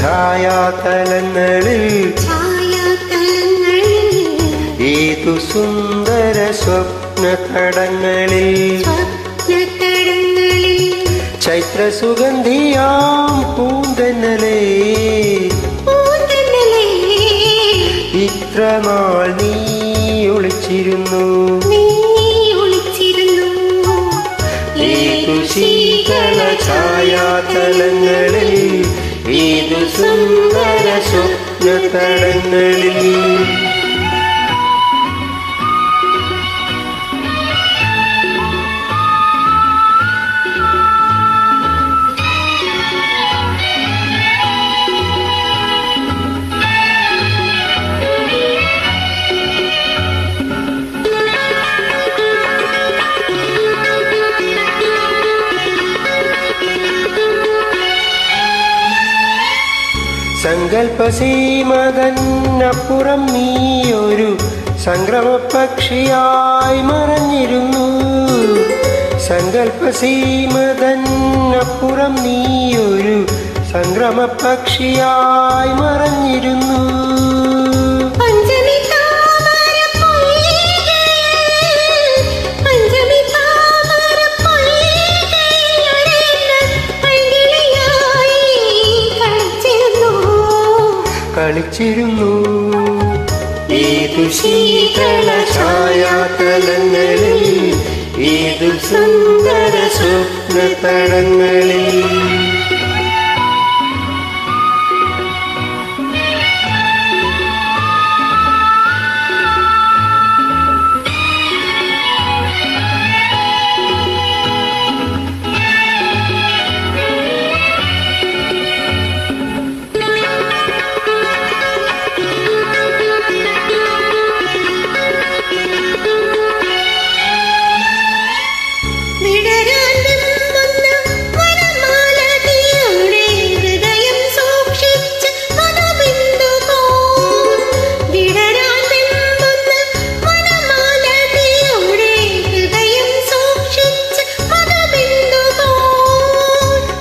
ഛായാതലങ്ങളിൽ? ഛായാതലങ്ങളിൽ. ഏതു സുന്ദര സ്വപ്ന തടങ്ങളിൽ ചൈത്ര സുഗന്ധിയാം പൂന്തന്നലേ. ഇത്രമാൾ ഇത്ര നാൾ നീ ഒളിച്ചിരുന്നു. ഏതു ശീതള ഛായാതലങ്ങളിൽ? ഏതു സുന്ദര സ്വപ്ന തടങ്ങളിൽ സങ്കൽപ്പസീമതന്നപ്പുറം നീയൊരു സംക്രമപക്ഷിയായി മറഞ്ഞിരുന്നു. സങ്കൽപ്പസീമതന്നപ്പുറം നീയൊരു സംക്രമപക്ഷിയായി മറഞ്ഞിരുന്നു. കളിച്ചിരുന്നു. ഏതു ശീതള ഛായാതലങ്ങളിൽ ഏതു സുന്ദര സ്വപ്ന തടങ്ങളിൽ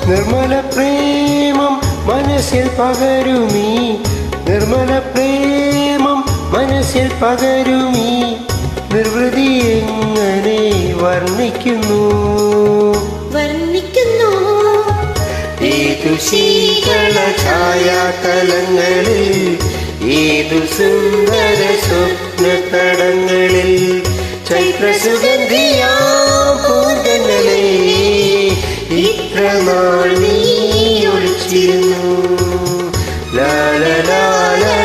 നിർമ്മല പ്രേമം മനസ്സിൽ പകരുമീ. നിർമ്മല പ്രേമം മനസ്സിൽ പകരുമീ. നിർവൃതി എങ്ങനെ വർണിക്കുന്നു? വർണിക്കുന്നു. ഏതു ശീതള ഛായാതലങ്ങളിൽ ഏതു സുന്ദര സ്വപ്ന തടങ്ങളിൽ ചൈത്ര സുഗന്ധിയാ പൂന്തന്നലേ Lalalala.